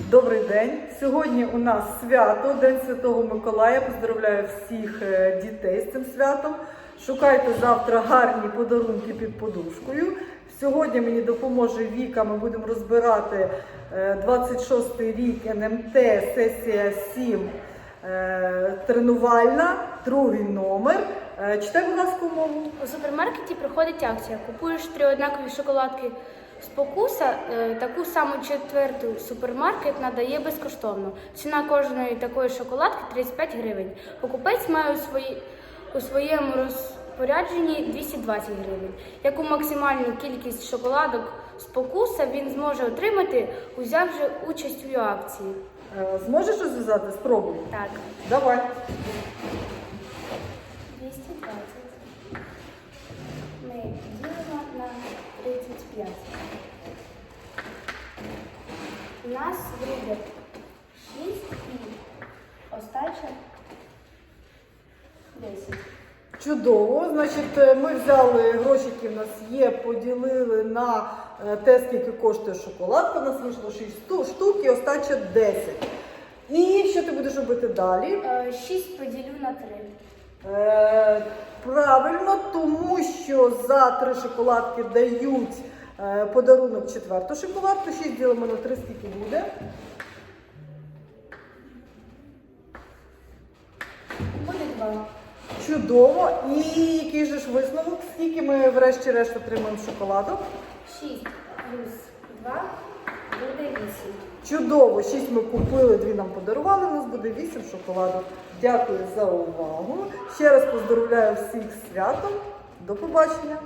Добрий день. Сьогодні у нас свято, День Святого Миколая. Поздравляю всіх е, дітей з цим святом. Шукайте завтра гарні подарунки під подушкою. Сьогодні мені допоможе Віка. Ми будемо розбирати е, 26-й рік НМТ, сесія 7 е, тренувальна, другий номер. Читай, будь ласка, умову. У супермаркеті проходить акція. Купуєш три однакові шоколадки спокуса, е, таку саму четверту супермаркет надає безкоштовно. Ціна кожної такої шоколадки 35 гривень. Покупець має у, свої, у своєму розпорядженні 220 гривень. Яку максимальну кількість шоколадок спокуса він зможе отримати, узявши участь у акції. Е, Зможеш розв'язати? Спробуй. Так, Давай. 220. Ми ділимо на 35. У нас вийде 6 і остача 10. Чудово. Значить, е, ми взяли гроші, які в нас є, поділили на е, те, скільки коштує шоколадка. У нас вийшло 6 штук і остача 10. І що ти будеш робити далі? 6 поділю на 3. Е, правильно, тому що за три шоколадки дають е, подарунок четверту шоколадку. 6 ділимо на 3, скільки буде? Буде 2. Чудово. І який же ж висновок? Скільки ми врешті-решт отримаємо шоколадок? 6 плюс 2 буде 8. Чудово, 6 ми купили, 2 нам подарували, у нас буде 8 шоколадок. Дякую за увагу. Ще раз поздравляю всіх з святом. До побачення!